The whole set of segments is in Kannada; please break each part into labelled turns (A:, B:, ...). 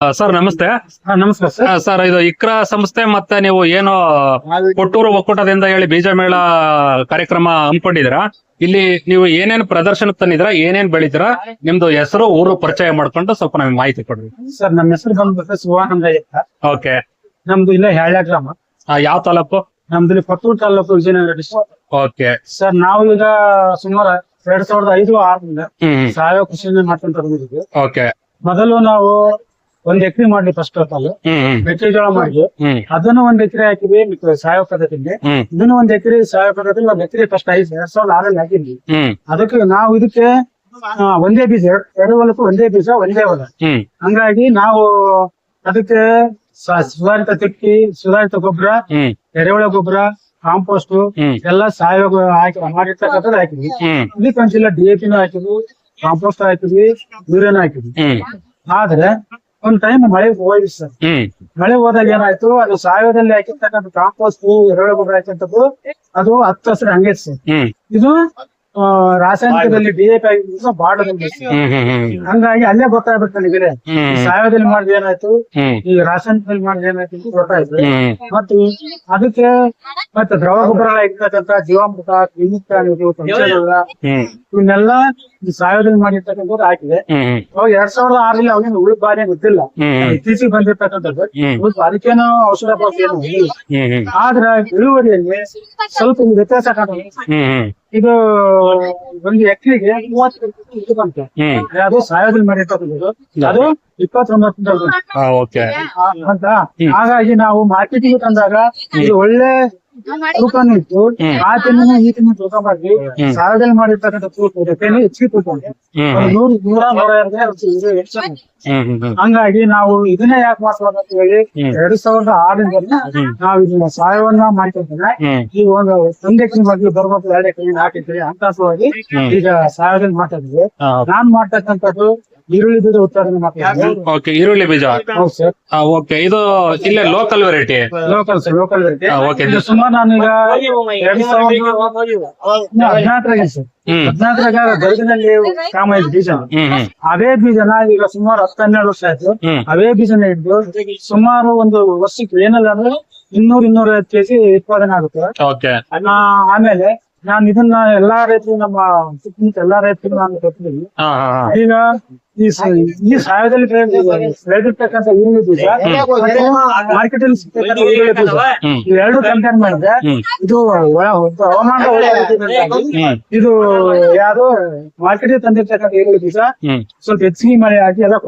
A: ಸರ್ ನಮಸ್ತೆ.
B: ನಮಸ್ಕಾರ ಸರ್.
A: ಇದು ಇಕ್ರಾ ಸಂಸ್ಥೆ ಮತ್ತೆ ನೀವು ಏನು ಕೊಟ್ಟೂರು ಒಕ್ಕೂಟದಿಂದ ಹೇಳಿ ಬೀಜ ಮೇಳ ಕಾರ್ಯಕ್ರಮ ಹಮ್ಮಿಕೊಂಡಿದ್ದೀರಾ? ಇಲ್ಲಿ ನೀವು ಏನೇನ್ ಪ್ರದರ್ಶನ ತಂದಿದ್ರ ಏನೇನ್ ಬೆಳಿತೀರಾ ನಿಮ್ದು ಹೆಸರು ಊರು ಪರಿಚಯ ಮಾಡ್ಕೊಂಡು ಸ್ವಲ್ಪ ನಮಗೆ ಮಾಹಿತಿ ಕೊಡ್ರಿ.
B: ಸರ್ ನಮ್ಮ ಹೆಸರು ಬಂದ್ಬಿಟ್ಟು ಶಿವಾನಂದ
A: ಓಕೆ.
B: ನಮ್ದು ಇಲ್ಲ ಹ್ಯಾಳ ಗ್ರಾಮ.
A: ಯಾವ ತಾಲೂಕು?
B: ನಮ್ದು ಇಲ್ಲಿ Kotturu taluk Vijayanagara district
A: okay.
B: Sir ನಾವು ಈಗ ಸುಮಾರು ಎರಡ್ ಸಾವಿರದ ಐದು ಆರರಿಂದ ಸಾವಯವ ಕೃಷಿಯನ್ನ ಮಾಡ್ಕೊಂತ ಬಂದಿದ್ವಿ
A: ಓಕೆ.
B: ಮೊದಲು ನಾವು ಒಂದ್ ಎಕರೆ ಮಾಡ್ಲಿ ಫಸ್ಟ್ ಆಫ್ ಆಲ್ ಮೆಕ್ಕೆಜೋಳ ಮಾಡಿದ್ವಿ ಅದನ್ನು ಒಂದ್ ಎಕರೆ ಹಾಕಿವಿ ಸಾವಯವ ಪದ್ಧತಿಗೆ ಇದನ್ನು ಒಂದ್ ಎಕರೆ ಸಾವಯವ ಪದ್ಧತಿ ಒಂದ್ ಎಕರೆ ಫಸ್ಟ್ ಐದು ಎರಡ್ ಸಾವಿರದ ಆರಲ್ಲಿ ಹಾಕಿದ್ವಿ. ಅದಕ್ಕೆ ನಾವು ಇದಕ್ಕೆ ಒಂದೇ ಬೀಜ ಎರಡು ಹೊಲಕ್ಕೂ ಒಂದೇ ಬೀಜ ಒಂದೇ ಹೊಲ. ಹಂಗಾಗಿ ನಾವು ಅದಕ್ಕೆ ಸುಧಾರಿತ ತಿಕ್ಕಿ ಸುಧಾರಿತ ಗೊಬ್ಬರ ಎರೆಹುಳ ಗೊಬ್ಬರ ಕಾಂಪೋಸ್ಟ್ ಎಲ್ಲ ಸಾವಯವ ಹಾಕಿ ಮಾಡಿರ್ತಕ್ಕಂಥದ್ದು ಹಾಕಿದ್ವಿ.
A: ಇಲ್ಲಿ
B: ಇದಕ್ಕೆ ಒಂದ್ಸಲ ಡಿ ಎ ಪಿನೂ ಹಾಕಿದ್ವಿ ಕಾಂಪೋಸ್ಟ್ ಹಾಕಿದ್ವಿ ಯೂರಿಯಾನು ಹಾಕಿದ್ವಿ. ಆದ್ರೆ ಒಂದ್ ಟೈಮ್ ಮಳೆ ಹೋಯ್ತು ಸರ್
A: ಹ್ಮ್.
B: ಮಳೆ ಹೋದಾಗ ಏನಾಯ್ತು ಅದು ಸಾವಯವದಲ್ಲಿ ಹಾಕಿರ್ತಕ್ಕಂಥ ಕಾಂಪೋಸ್ಟ್ ಎರೆಹುಳ ಗೊಬ್ಬರ ಹಾಕಿರ್ತದ್ದು ಅದು ಹತ್ತು ಹಸಿರು ಹಂಗೆ ಸರ್ ಇದು ರಾಸಾಯನಿಕದಲ್ಲಿ ಬಿಜೆಪಿ ಆಗಿರೋದ್ರಿಂದ
A: ಹ್ಮ್
B: ಹಂಗಾಗಿ ಅಲ್ಲೇ ಗೊತ್ತಾಗ್ಬಿಡ್ತು ನನಗೆ ಸಾವಯವದಲ್ಲಿ ಮಾಡಿದ ಏನಾಯ್ತು? ಈ ರಾಸಾಯನಿಕದಲ್ಲಿ ಮಾಡಿದ ಏನಾಯ್ತು ಅಂತ ಗೊತ್ತಾಯ್ತು. ಮತ್ತು ಅದಕ್ಕೆ ಮತ್ತೆ ದ್ರವ ಗೊಬ್ಬರ ಇರ್ತಕ್ಕಂಥ ಜೀವಾಮೃತ ಕ್ಲಿನಿಕ್
A: ಹ್ಮ್.
B: ಇವನ್ನೆಲ್ಲ ಈ ಸಾವಯವದಲ್ಲಿ ಮಾಡಿರ್ತಕ್ಕಂಥದ್ದು ಹಾಕಿದೆ. ಅವಾಗ ಎರಡ್ ಸಾವಿರದ ಆರಲ್ಲಿ ಅವಾಗಿನ ಉಳಿದ ಬಾರಿ ಗೊತ್ತಿಲ್ಲ. ಇತ್ತೀಚೆಗೆ ಬಂದಿರ್ತಕ್ಕಂಥದ್ದು. ಅದಕ್ಕೇನೋ ಔಷಧ
A: ಹ್ಮ್
B: ಆದ್ರ ಇಳುವರಿಯಲ್ಲಿ ಸ್ವಲ್ಪ ವ್ಯತ್ಯಾಸ
A: ಹ್ಮ್.
B: ಇದು ಒಂದು ಎಕರೆಗೆ ಮೂವತ್ತು ಬಂತು ಅದು ಸಾವಯವದಲ್ಲಿ ಮಾಡಿರ್ತಕ್ಕಂಥದ್ದು ಅದು ಇಪ್ಪತ್ತೊಂಬತ್ತು ಅಂತ. ಹಾಗಾಗಿ ನಾವು ಮಾರ್ಕೆಟಿಗೆ ತಂದಾಗ ಇದು ಒಳ್ಳೆ ತೂಕನೂ ಇತ್ತು. ಆ ತಿನ್ನು ಈ ತಿನ್ನು ತೂಕ ಮಾಡಿ ಸಾಲದಲ್ಲಿ ಮಾಡಿರ್ತಕ್ಕಂಥ ತೂಕ ಇದಕ್ಕೇನೆ ಹೆಚ್ಚಿಗೆ ತೂಕ ನೂರು ನೂರ ನೂರ ಹಂಗಾಗಿ ನಾವು ಇದನ್ನೇ ಯಾಕೆ ಮಾಡ್ಕೋಬೇಕು ಅಂತ ಹೇಳಿ ಎರಡ್ ಸಾವಿರದ ಆರರಿಂದ ನಾವು ಇದನ್ನ ಸಹಾಯವನ್ನ ಮಾಡ್ಕೊಂಡ್ರೆ
A: ಹ್ಮ್.
B: ಈ ಒಂದು ಒಂದ್ ಎಕರೆ ಬಗ್ಗೆ ಬರ್ಬೇಕು ಎರಡು ಎಕರೆ ಹಾಕಿದ್ರೆ ಅಂತ ಸಲುವಾಗಿ ಈಗ ಸಹಾಯದಲ್ಲಿ ಮಾಡ್ತಾ
A: ಇದ್ವಿ
B: ನಾನ್ ಮಾಡ್ತಕ್ಕಂಥದ್ದು ಈರುಳ್ಳಿ ಬೀಜ ಉತ್ಪಾದನೆ
A: ಓಕೆ ಈರುಳ್ಳಿ ಬೀಜ.
B: ಹೌದು ಸರ್.
A: ಓಕೆ ಇದು ಇಲ್ಲೇ local variety
B: local sir local
A: okay
B: ಇದು ಸುಮಾರು ನಾನೀಗ ಎರಡ್ ಸಾವಿರದ ಹದಿನಾಲ್ಕರಾಗ ಸರ್. ಹದಿನಾಲ್ಕರಾಗ ಗದಗಿನಲ್ಲಿ ಕಾಮ ಇದ್ ಬೀಜ. ಅದೇ ಬೀಜನ ಈಗ ಸುಮಾರು ಹತ್ತು ಹನ್ನೆರಡು ವರ್ಷ ಆಯ್ತು. ಅದೇ ಬೀಜನ ಇದ್ದು ಸುಮಾರು ಒಂದು ವರ್ಷಕ್ಕೆ ಏನಲ್ಲ ಅಂದ್ರೆ ಇನ್ನೂರ್ ಇನ್ನೂರ ಕೆಜಿ ಉತ್ಪಾದನೆ ಆಗುತ್ತೆ. ಆಮೇಲೆ ನಾನು ಇದನ್ನ ಎಲ್ಲಾ ರೈತರು ನಮ್ಮ ಸುತ್ತಮುತ್ತ ಎಲ್ಲಾ ರೈತರು ನಾನು ಕೊಟ್ಟಿದ್ದೀನಿ. ಈಗ ಈ ಸ- ಈ ಸಾಯದಲ್ಲಿ ಬೆಳೆದಿರ್ತಕ್ಕಂಥ ಈರುಳ್ಳಿ ಬೀಜ ಮಾರ್ಕೆಟ್ ಅಲ್ಲಿ ಸಿಗ್ತಕ್ಕಂಥ ಈರುಳ್ಳಿ ಬೀಜ
A: ಹ್ಮ್
B: ಇವೆರಡು ಕಂಪೇರ್ ಮಾಡಿದ್ರೆ
A: ಹ್ಮ್.
B: ಇದು ಒಳ ಹವಾಮಾನ ಒಳ್ಳೆ
A: ಹ್ಮ್.
B: ಇದು ಯಾರು ಮಾರ್ಕೆಟ್ ತಂದಿರ್ತಕ್ಕಂಥ ಈರುಳ್ಳಿ ಬೀಜ
A: ಹ್ಮ್.
B: ಸ್ವಲ್ಪ ಹೆಚ್ಚಿಗೆ ಮಳೆ ಹಾಕಿ ಎಲ್ಲ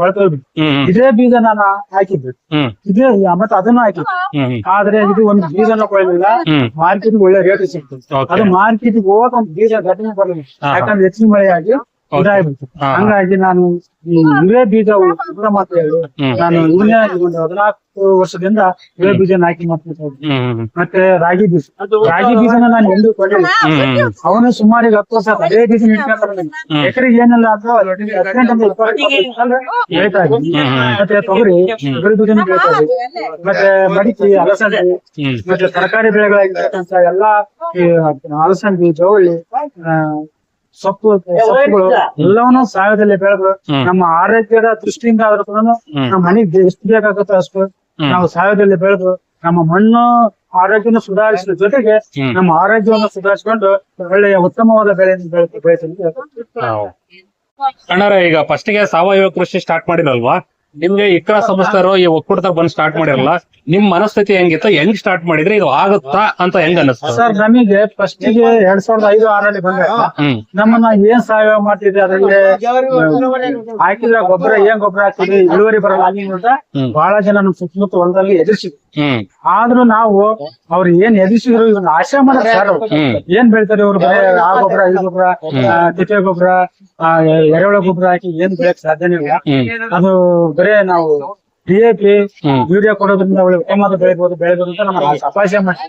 A: ಹ್ಮ್
B: ಇದೇ ಬೀಜ ನಾನು ಹಾಕಿದ್ದು.
A: ಹ್ಮ್.
B: ಇದೇ ಮತ್ತೆ ಅದನ್ನ ಹಾಕಿದ್ದು.
A: ಹ್ಮ್
B: ಆದ್ರೆ ಇದು ಒಂದು ಬೀಜನ ಕೊಡಲಿಲ್ಲ
A: ಹ್ಮ್.
B: ಮಾರ್ಕೆಟ್ ಒಳ್ಳೆ ರೇಟ್ ಸಿಗ್ತದೆ.
A: Okay.
B: ಅದು ಮಾರ್ಕೆಟ್ ಹೋಗಕ್ ಒಂದು ಬೀಜ ಘಟನೆ ಬರಲಿಲ್ಲ
A: ಹಾ, ಹಾ.
B: ಯಾಕಂದ್ರೆ ಹೆಚ್ಚಿನ ಮಳೆ ಆಗಿ ಹಂಗಾಗಿ ನಾನು ಈ ಇವೇ ಬೀಜ ಉಗ್ರ ಮಾತು ಹೇಳಿ ನಾನು ಇವನ್ನೇ ಒಂದು ಹದಿನಾಲ್ಕು ವರ್ಷದಿಂದ ಇವೇ ಬೀಜ ಹಾಕಿ ಮಾಡ್ತಾ
A: ಇದ್ದೀನಿ
B: ಮತ್ತೆ ರಾಗಿ ಬೀಜ. ರಾಗಿ ಬೀಜನ ನಾನು ಎಂದು
A: ಹ್ಮ್
B: ಅವನು ಸುಮಾರು ಈಗ ಹತ್ತು ವರ್ಷ. ಅದೇ ಬೀಜ ಇಟ್ಕೊಂಡ್ರೆ ಎಕರೆಗೆ ಏನೆಲ್ಲ ಬೆಳೀತಾ ಇದ್ದೀನಿ. ಮತ್ತೆ ತೊಗರಿ ತೊಗರಿ ಬೀಜನ ಬೆಳೀತಾ ಇದ್ದೀನಿ. ಮತ್ತೆ ಮಡಿಕೆ ಅಲಸಂದೆ. ಮತ್ತೆ ತರಕಾರಿ ಬೆಳೆಗಳಾಗಿರ್ತಕ್ಕಂಥ ಎಲ್ಲಾ ಅಲಸಂದಿ ಜವಳಿ ಸೊಪ್ಪು ಸೊಪ್ಪುಗಳು ಎಲ್ಲವನ್ನೂ ಸಾವಯವದಲ್ಲಿ ಬೆಳೆದು ನಮ್ಮ ಆರೋಗ್ಯದ ದೃಷ್ಟಿಯಿಂದ ಆದ್ರೂ ಕೂಡ. ನಮ್ಮ ಮನೆಗೆ ಎಷ್ಟು ಬೇಕಾಗುತ್ತೋ ಅಷ್ಟು. ನಾವು ಸಾವಯವದಲ್ಲಿ ಬೆಳೆದು ನಮ್ಮ ಮಣ್ಣು ಆರೋಗ್ಯನ ಸುಧಾರಿಸಿದ ಜೊತೆಗೆ ನಮ್ಮ ಆರೋಗ್ಯವನ್ನು ಸುಧಾರಿಸಿಕೊಂಡು ಒಳ್ಳೆಯ ಉತ್ತಮವಾದ ಬೆಳೆಯನ್ನು ಬೆಳೆ ಬೆಳೆಸಲು
A: ಅಣ್ಣಾರ ಈಗ ಫಸ್ಟ್ಗೆ ಸಾವಯವ ಕೃಷಿ ಸ್ಟಾರ್ಟ್ ಮಾಡಿರಲ್ವಾ ನಿಮ್ಗೆ ಇಕ್ಕಾ ಸಂಸ್ಥರು ಈ ಒಕ್ಕೂಟದಾಗ ಬಂದ್ ಸ್ಟಾರ್ಟ್ ಮಾಡಿರಲ್ಲ ನಿಮ್ ಮನಸ್ಥಿತಿ ಹೆಂಗಿತ್ತು ಹೆಂಗ್ ಸ್ಟಾರ್ಟ್ ಮಾಡಿದ್ರೆ ಇದು ಆಗುತ್ತಾ ಅಂತ ಹೆಂಗ್ ಅನಿಸ್ತು
B: ಸರ್ ನಮಗೆ ಫಸ್ಟ್ಗೆ ಎರಡ್ ಸಾವಿರದ ಐದು ಆರಲ್ಲಿ ಬಂದ.
A: ಹ್ಮ್.
B: ನಮ್ಮನ್ನ ಏನ್ ಸಹಾಯ ಮಾಡ್ತಿದ್ವಿ ಅದರಲ್ಲಿ ಹಾಕಿದ್ರ ಗೊಬ್ಬರ ಏನ್ ಗೊಬ್ಬರ ಹಾಕ್ತಿದ್ವಿ ಇಳುವರಿ ಬರಲ್ಲ. ಅಲ್ಲಿ ಅಂತ. ಬಹಳ ಜನ ನಮ್ ಸುತ್ತಮುತ್ತ ಹೊಲದಲ್ಲಿ ಎದುರಿಸಿದ್ವಿ
A: ಹ್ಮ್.
B: ಆದ್ರೂ ನಾವು ಅವ್ರು ಏನ್ ಎದುರಿಸಿದ್ರು ಇವನ್ ಆಶೆ ಮಾಡಕ್ ಸರ್ ಅವ್ರು.
A: ಹ್ಮ್.
B: ಏನ್ ಬೆಳಿತಾರೆ ಇವ್ರು ಬರೀ ಆ ಗೊಬ್ಬರ ಈ ಗೊಬ್ಬರ ತಿಪ್ಪೆ ಗೊಬ್ಬರ ಆ, ಎರೆಹುಳ ಗೊಬ್ಬರ ಹಾಕಿ ಏನ್ ಬೆಳೆಯಕ್ ಸಾಧ್ಯನೇ ಇಲ್ಲ.
A: ಹ್ಮ್.
B: ಅದು ಬರೇ ನಾವು ಡಿ ಎ ಪಿ ಯೂರಿಯಾ ಕೊಡೋದ್ರಿಂದ ಒಳ್ಳೆ ಉತ್ತಮವಾದ ಬೆಳಿಬಹುದು ಬೆಳೆಬಹುದು ಅಂತ ನಮ್ಮ ಅಪಾಯ ಮಾಡಿ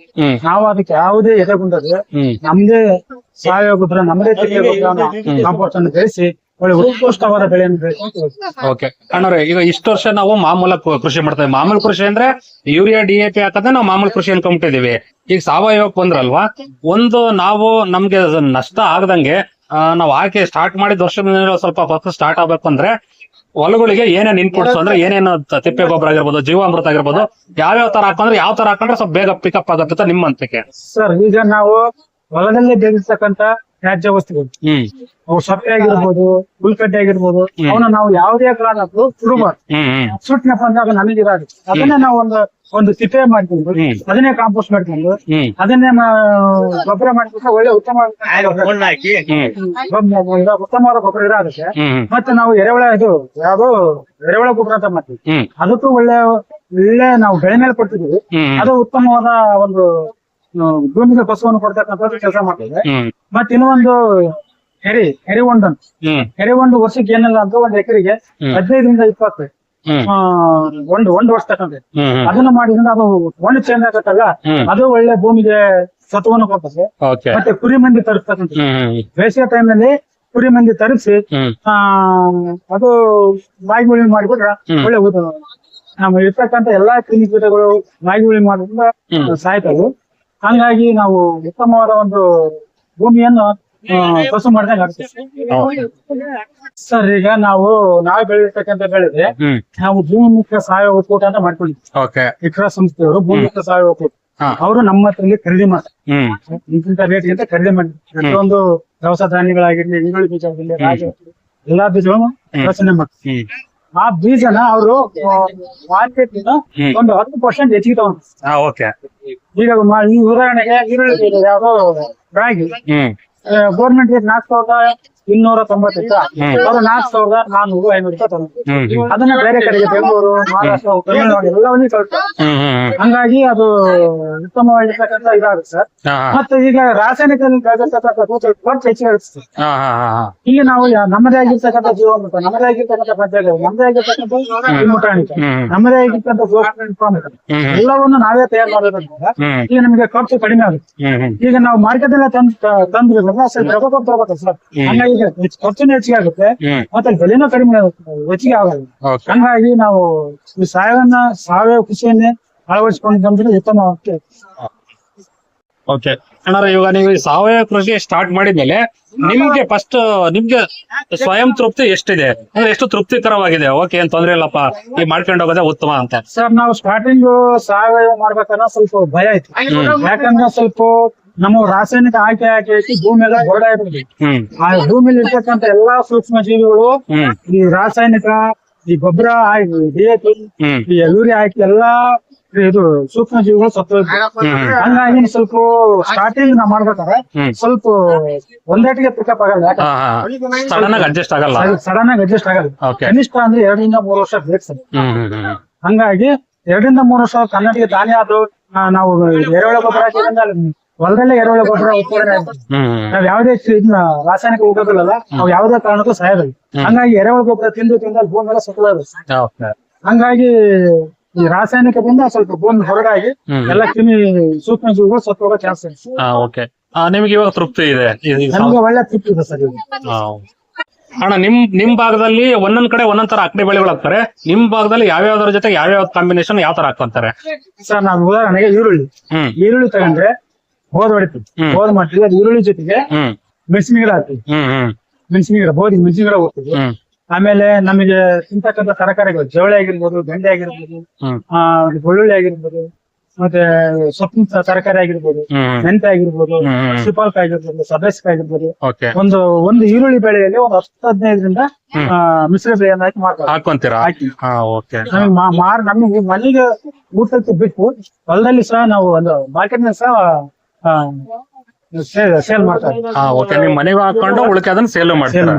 B: ನಾವು ಅದಕ್ಕೆ ಯಾವುದೇ ಎದೆಗುಂಡದು
A: ಹ್ಮ್.
B: ನಮ್ದೇ ಸಾವಯವ ಗೊಬ್ಬರ ನಮ್ಮದೇ ತಿಪ್ಪೆ ಕಾಂಪೋಸ್ಟ್ ಅನ್ನು ಬೆಳೆಸಿ ಒಳ್ಳೆ ಉತ್ಕೃಷ್ಟವಾದ ಬೆಳೆಯನ್ನು ಬೆಳೆಸಿ
A: ಓಕೆ. ಅಣ್ಣವ್ರೆ ಈಗ ಇಷ್ಟು ವರ್ಷ ನಾವು ಮಾಮೂಲ ಕೃಷಿ ಮಾಡ್ತೇವೆ ಮಾಮೂಲು ಕೃಷಿ ಅಂದ್ರೆ ಯೂರಿಯಾ ಡಿ ಎ ಪಿ ಹಾಕದೆ ನಾವು ಮಾಮೂಲು ಕೃಷಿ ಅನ್ಕೊಂಡ್ಬಿಟ್ಟಿದೀವಿ ಈಗ ಸಾವಯವ ಬಂದ್ರಲ್ವಾ? ಒಂದು ನಾವು ನಮ್ಗೆ ನಷ್ಟ ಆಗದಂಗೆ ನಾವು ಹಾಕಿ ಸ್ಟಾರ್ಟ್ ಮಾಡಿದ ವರ್ಷದಿಂದ ಸ್ವಲ್ಪ ಫಸ್ಟ್ ಸ್ಟಾರ್ಟ್ ಆಗ್ಬೇಕು ಅಂದ್ರೆ ಹೊಲಗಳಿಗೆ ಏನೇನ್ ಇನ್ಪುಟ್ಸ್ ಅಂದ್ರೆ ಏನೇನು ತಿಪ್ಪೆ ಗೊಬ್ಬರ ಆಗಿರ್ಬೋದು ಜೀವಾಮೃತ ಆಗಿರ್ಬೋದು ಯಾವ್ಯಾವ ತರ ಹಾಕೊಂಡ್ರೆ ಯಾವ ತರ ಹಾಕೊಂಡ್ರೆ ಸ್ವಲ್ಪ ಬೇಗ ಪಿಕಪ್ ಆಗುತ್ತೆ ನಿಮ್ಮ ಅನ್ಸಿಕೆ.
B: ಸರ್ ಈಗ ನಾವು ಹೊಲದಲ್ಲಿ ಬೇಯಿಸ್ತಕ್ಕಂತ ತ್ಯಾಜ್ಯ ವಸ್ತುಗಳು. ಅವು ಸೊಪ್ಪೆ ಆಗಿರ್ಬೋದು ಹುಲ್ಕಡ್ಡೆ ಆಗಿರ್ಬೋದು ಅವನ್ನ ನಾವು ಯಾವುದೇ ಕಾರಣ ಸುಡಬಾರ್ದು ಸುಟ್ನಪ್ಪ ಅಂದಾಗ ನಮಗೆ ಅದನ್ನ ಅದನ್ನೇ ನಾವು ಒಂದು ಒಂದು ತಿಪ್ಪೆ ಮಾಡ್ಕೊಂಡು. ಅದನ್ನೇ ಕಾಂಪೋಸ್ಟ್ ಮಾಡ್ಕೊಂಡು ಅದನ್ನೇ ಮಾ- ಗೊಬ್ಬರ ಮಾಡ್ಕೊಂಡ್ರೆ ಒಳ್ಳೆ ಉತ್ತಮ ಉತ್ತಮವಾದ ಗೊಬ್ಬರ ಇರೋದಕ್ಕೆ ಮತ್ತೆ ನಾವು ಎರೆಹುಳ ಇದು ಯಾವ್ದು ಎರೆಹುಳ ಗೊಬ್ಬರ ಅಂತ ಮಾಡ್ತೀವಿ. ಅದಕ್ಕೂ ಒಳ್ಳೆ ಒಳ್ಳೆ ನಾವು ಬೆಳೆ ಮೇಲೆ ಕೊಡ್ತಿದೀವಿ ಅದು ಉತ್ತಮವಾದ ಒಂದು ಭೂಮಿಗೆ ಬಸವನ್ನು ಕೊಡ್ತಕ್ಕಂಥದ್ದು ಕೆಲಸ ಮಾಡ್ತದೆ
A: ಮತ್
B: ಮತ್ತೆ ಇನ್ನೊಂದು ಹೆರಿ ಹೆರಿ ಹೊಂಡ
A: ಹ್ಮ್.
B: ಎರಿ ಒಂದು ವರ್ಷಕ್ಕೆ ಏನಿಲ್ಲ ಅಂತ ಒಂದು ಎಕರೆಗೆ. ಹದಿನೈದರಿಂದ ಇಪ್ಪತ್ತು. ಒಂದು ಒಂದು ವರ್ಷ ತಕ್ಕಂತೆ ಅದನ್ನ ಮಾಡಿದ್ರೆ ಅದು ಒಂದು ಚೇಂಜ್ ಆಗತ್ತಲ್ಲ? ಅದು ಒಳ್ಳೆ ಭೂಮಿಗೆ ಸತ್ವವನ್ನು ಕೊಡ್ತದೆ. ಮತ್ತೆ ಕುರಿ ಮಂದಿ ತರಿಸ್ತಕ್ಕಂಥ ಬೇಸಿಗೆ ಟೈಮ್ನಲ್ಲಿ ನಲ್ಲಿ ಕುರಿ ಮಂದಿ ತರಿಸಿ ಆ ಅದು ಬಾಯಿ ಗುಳಿ
A: ಮಾಡಿಬಿಟ್ರ
B: ಒಳ್ಳೆ ನಮ್ಮ ಇರ್ತಕ್ಕಂಥ ಎಲ್ಲಾ ಕ್ರಿಮಿ ಕೀಟಗಳು ಬಾಯಿಗುಳಿ ಮಾಡೋದ್ರಿಂದ. ಸಾಯ್ತವು. ಹಂಗಾಗಿ ನಾವು ಉತ್ತಮವಾದ ಒಂದು ಭೂಮಿಯನ್ನು ಕಸು ಮಾಡ್ದಂಗೆ ಸರ್ ಈಗ ನಾವು ನಾವು ಬೆಳಿರ್ತಕ್ಕಂತ ಬೆಳೆದ್ರೆ ನಾವು ಭೂಮಿ ಮುಖ್ಯ ಸಾವಯವ ಒಕ್ಕೂಟ ಅಂತ ಮಾಡ್ಕೊಂಡಿದ್ವಿ.
A: ಓಕೆ.
B: ಇಕ್ರಾ ಸಂಸ್ಥೆಯವರು ಭೂಮಿ ಮುಖ್ಯ ಸಾವಯವ ಒಕ್ಕೂಟ. ಅವರು ನಮ್ಮ ಹತ್ರ ಖರೀದಿ ಮಾಡ್ತಾರೆ. ಇಂತಿಂತ ರೇಟ್ ಅಂತ ಖರೀದಿ ಮಾಡಿ ಪ್ರತಿಯೊಂದು ದವಸ ಧಾನ್ಯಗಳಾಗಿರ್ಲಿ ಈರುಳ್ಳಿ ಬೀಜ ಆಗಿರ್ಲಿ ರಾಗಿ ಎಲ್ಲಾ ಬೀಜಗಳನ್ನು ರಚನೆ ಮಾಡ್ತಾರೆ.
A: ಹ್ಮ್.
B: ಆ ಬೀಜನ ಅವರು ಮಾರ್ಕೆಟ್. ಒಂದು ಹತ್ತು ಪರ್ಸೆಂಟ್ ಹೆಚ್ಚಿಗೆ ತಗೊಂಡು
A: ಓಕೆ
B: ಈಗ ಮ- ಈ ಉದಾಹರಣೆಗೆ ಈರುಳ್ಳಿ ಯಾವ್ದೋ ರಾಗಿ. ಗೌರ್ಮೆಂಟ್ ರೇಟ್ ನಾಲ್ಕು ಸಾವಿರದ ಇನ್ನೂರ ತೊಂಬತ್ತು
A: ಇತ್ತು
B: ಅವರು ನಾಲ್ಕು ಸಾವಿರದ ನಾನ್ನೂರು ಐನೂರು ರೂಪಾಯಿ
A: ಹ್ಮ್
B: ಅದನ್ನ ಬೇರೆ ಕಡೆಗೆ ಬೆಂಗಳೂರು ಮಹಾರಾಷ್ಟ್ರ ತಮಿಳುನಾಡು ಎಲ್ಲವನ್ನೂ
A: ಹ್ಮ್
B: ಹಂಗಾಗಿ ಅದು ಉತ್ತಮವಾಗಿರ್ತಕ್ಕಂಥ ಇದಾಗುತ್ತೆ ಸರ್. ಮತ್ತೆ ಈಗ ರಾಸಾಯನಿಕ ಖರ್ಚು ಹೆಚ್ಚಿಗೆ ಆಗುತ್ತೆ ಸರ್.
A: ಹಾ ಹಾ ಹಾ ಹಾ.
B: ಈಗ ನಾವು ನಮ್ಮದೇ ಆಗಿರ್ತಕ್ಕಂಥ ಜೀವಾಮೃತ ನಮ್ಮದೇ ಆಗಿರ್ತಕ್ಕಂಥ ಪಂಚಾಯತ್ ನಮ್ಮದೇ ಆಗಿರ್ತಕ್ಕಂಥ. ನಮ್ಮದೇ ಆಗಿರ್ತಕ್ಕಂಥ ಎಲ್ಲವನ್ನು ನಾವೇ ತಯಾರು ಮಾಡೋದ್ರಿಂದ ಈಗ ನಮಗೆ ಖರ್ಚು ಕಡಿಮೆ ಆಗುತ್ತೆ. ಈಗ ನಾವು ಮಾರ್ಕೆಟ್ ಎಲ್ಲ ತಂದ್ ತಂದ್ರೆ ತಗೋಬೇಕು ಸರ್. ಹಂಗಾಗಿ ಖರ್ಚುನೂ ಹೆಚ್ಚಿಗೆ ಆಗುತ್ತೆ. ಮತ್ತೆ ಬೆಲೆನೂ ಕಡಿಮೆ ಆಗುತ್ತೆ. ಹೆಚ್ಚಿಗೆ ಆಗಲ್ಲ. ಹಂಗಾಗಿ ನಾವು ಈ ಸಾವನ್ನ ಸಾವಯವ ಕೃಷಿಯನ್ನೇ ಅಳವಡಿಸಿಕೊಂಡು ಬಂದ್ರೆ ಉತ್ತಮ.
A: ಓಕೆ. ಅಣ್ಣ ಇವಾಗ ನೀವು ಈ ಸಾವಯವ ಕೃಷಿ ಸ್ಟಾರ್ಟ್ ಮಾಡಿದ್ಮೇಲೆ ನಿಮ್ಗೆ ಫಸ್ಟ್ ನಿಮ್ಗೆ ಸ್ವಯಂ ತೃಪ್ತಿ ಎಷ್ಟಿದೆ? ಅಂದ್ರೆ ಎಷ್ಟು ತೃಪ್ತಿಕರವಾಗಿದೆ? ಓಕೆ ಏನ್ ತೊಂದ್ರೆ ಇಲ್ಲಪ್ಪ. ಈ ಮಾಡ್ಕೊಂಡು ಹೋಗೋದೇ ಉತ್ತಮ ಅಂತ.
B: ಸರ್ ನಾವು ಸ್ಟಾರ್ಟಿಂಗ್ ಸಾವಯವ ಮಾಡ್ಬೇಕನ್ನ ಸ್ವಲ್ಪ ಭಯ ಇತ್ತು. ಯಾಕಂದ್ರೆ ಸ್ವಲ್ಪ ನಮ್ಮ ರಾಸಾಯನಿಕ ಹಾಕಿ ಹಾಕಿ ಹಾಕಿ ಭೂಮಿ ಎಲ್ಲ ಬೋರ್ಡ್ ಆ ಭೂಮಿಲಿ ಇರ್ತಕ್ಕಂತ ಎಲ್ಲಾ ಸೂಕ್ಷ್ಮ ಜೀವಿಗಳು ಈ ರಾಸಾಯನಿಕ ಈ ಗೊಬ್ಬರ ಡಿ ಎ ಪಿ ಈ ಯೂರಿಯಾ ಹಾಕಿ ಎಲ್ಲಾ ಇದು ಸೂಕ್ಷ್ಮ ಜೀವಿಗಳು ಸತ್ತು. ಹಂಗಾಗಿ ಸ್ವಲ್ಪ ಸ್ಟಾರ್ಟಿಂಗ್ ನಾವು ಮಾಡ್ಬೇಕಾದ್ರೆ ಸ್ವಲ್ಪ ಒಂದೇಟಿಗೆ ಪಿಕಪ್ ಆಗಲ್ಲ.
A: ಸಡನ್ ಆಗಿ ಅಡ್ಜಸ್ಟ್ ಆಗಲ್ಲ.
B: ಸಡನ್ ಆಗಿ ಅಡ್ಜಸ್ಟ್ ಆಗಲ್ಲ. ಕನಿಷ್ಠ ಅಂದ್ರೆ ಎರಡರಿಂದ ಮೂರು ವರ್ಷ ಬೇಕು ಸರ್. ಹಂಗಾಗಿ ಎರಡರಿಂದ ಮೂರು ವರ್ಷ ಕನ್ನಡಿಗೆ ಧಾನ್ಯ ಅದು ನಾವು ಎರೆಹುಳ ಗೊಬ್ಬರ ಹಾಕಿದ್ರಿಂದ ಹೊಲದಲ್ಲೇ ಎರೆಹುಳ ಗೊಬ್ಬರ ಉತ್ಪಾದನೆ ಆಗುತ್ತೆ.
A: ಹ್ಮ್ ಹ್ಮ್.
B: ನಾವ್ ಯಾವ್ದೇ ಇದನ್ನ ರಾಸಾಯನಿಕ ಹೋಗೋದಿಲ್ಲಲ್ಲ ನಾವ್ ಯಾವ್ದೇ ಕಾರಣಕ್ಕೂ ಸಹಾಯ ಹಂಗಾಗಿ ಎರೆಹುಳ ಗೊಬ್ಬರ ತಿಂದು ತಿಂದ ಭೂಮಿ ಎಲ್ಲ ಸತ್ತೋಗುತ್ತೆ
A: ಓಕೆ.
B: ಹಂಗಾಗಿ ಈ ರಾಸಾಯನಿಕದಿಂದ ಸ್ವಲ್ಪ ಭೂಮಿ ಹೊರಗಾಗಿ
A: ಹ್ಮ್.
B: ಎಲ್ಲ ಕ್ರಿಮಿ ಸೂಕ್ಷ್ಮ ಜೀವಿಗಳು ಸತ್ತು ಹೋಗೋ ಚಾನ್ಸ್ ಇದೆ
A: ಹಾ ಓಕೆ. ನಿಮ್ಗೆ ಇವಾಗ ತೃಪ್ತಿ ಇದೆ?
B: ನಮ್ಗೆ ಒಳ್ಳೆ ತೃಪ್ತಿ ಇದೆ ಸರ್
A: ಹಾ. ಅಣ್ಣ ನಿಮ್ ನಿಮ್ ಭಾಗದಲ್ಲಿ ಒಂದೊಂದ್ ಕಡೆ ಒಂದೊಂದ್ ತರ ಅಕ್ಕಡಿ ಬೆಳೆಗಳು ಹಾಕ್ತಾರೆ. ನಿಮ್ ಭಾಗದಲ್ಲಿ ಯಾವ್ಯಾವ್ದ್ರ ಜೊತೆ ಯಾವ್ಯಾವ ಕಾಂಬಿನೇಷನ್ ಯಾವ ತರ ಹಾಕೊಂತಾರೆ
B: ಸರ್ ನಾನು ಉದಾಹರಣೆಗೆ ಈರುಳ್ಳಿ.
A: ಹ್ಮ್.
B: ಈರುಳ್ಳಿ ತಗೊಂಡ್ರೆ ಹೋದ್ ಹೊಡಿತೀವಿ
A: ಹ್ಮ್.
B: ಹೋದ್ ಮಾಡ್ತೀವಿ ಅದು ಈರುಳ್ಳಿ ಜೊತೆಗೆ ಮೆಣಸಿನ ಗಿಡ ಹಾಕ್ತೀವಿ. ಮೆಣಸಿನ ಗಿಡ ಬೋದಿ ಮೆಣಸಿನ ಗಿಡ ಹೋಗ್ತೀವಿ ಆಮೇಲೆ ನಮಗೆ ತಿಂತಕ್ಕಂತ ತರಕಾರಿಗಳು ಜವಳಿ ಆಗಿರ್ಬೋದು ಬೆಂಡೆ ಆಗಿರ್ಬೋದು ಆ ಬೆಳ್ಳುಳ್ಳಿ ಆಗಿರ್ಬೋದು ಮತ್ತೆ ಸೊಪ್ಪಿನ ತರಕಾರಿ ಆಗಿರ್ಬೋದು ಮೆಂತೆ ಆಗಿರ್ಬೋದು ಸಿಪಾಲ್ಕ ಆಗಿರ್ಬೋದು ಸಬೆಸ್ಕ ಆಗಿರ್ಬೋದು ಒಂದು ಒಂದು ಈರುಳ್ಳಿ ಬೆಳೆಯಲ್ಲಿ ಒಂದು ಹತ್ತು ಹದಿನೈದರಿಂದ ಮಿಶ್ರ ಬೆಳೆಯನ್ನ ಹಾಕಿ ಮಾಡ್ತಾರೆ ನಮಗೆ ಮನೆಗೆ ಊಟಕ್ಕೆ ಬಿಟ್ಟು ಹೊಲದಲ್ಲಿ ಸಹ ನಾವು ಒಂದು ಮಾರ್ಕೆಟ್ ಸಹ ಸೇಲ್ ಮಾಡ್ತಾರೆ.
A: ಹಾ ಓಕೆ ನಿಮ್ ಮನೆಗೆ ಹಾಕೊಂಡು ಉಳಿಕೆ ಅದನ್ನ ಸೇಲ್ ಮಾಡ್ತೀರಾ?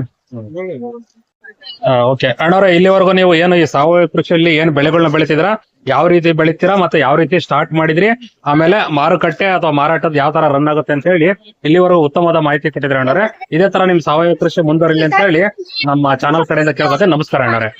A: ಓಕೆ. ಅಣ್ಣವ್ರೆ ಇಲ್ಲಿವರೆಗೂ ನೀವು ಏನು ಈ ಸಾವಯವ ಕೃಷಿಯಲ್ಲಿ ಏನ್ ಬೆಳೆಗಳನ್ನ ಬೆಳಿತಿದ್ರ ಯಾವ ರೀತಿ ಬೆಳಿತೀರಾ ಮತ್ತೆ ಯಾವ ರೀತಿ ಸ್ಟಾರ್ಟ್ ಮಾಡಿದ್ರಿ? ಆಮೇಲೆ ಮಾರುಕಟ್ಟೆ ಅಥವಾ ಮಾರಾಟದ ಯಾವ ತರ ರನ್ ಆಗುತ್ತೆ ಅಂತ ಹೇಳಿ ಇಲ್ಲಿವರೆಗೂ ಉತ್ತಮವಾದ ಮಾಹಿತಿ ಕೊಟ್ಟಿದ್ರೆ ಅಣ್ಣವ್ರೆ. ಇದೇ ತರ ನಿಮ್ ಸಾವಯವ ಕೃಷಿ ಮುಂದುವರಿಲಿ ಅಂತ ಹೇಳಿ ನಮ್ಮ ಚಾನಲ್ ಕಡೆಯಿಂದ ಕೇಳ್ಕೊತೆ ನಮಸ್ಕಾರ ಅಣ್ಣವ್ರೆ.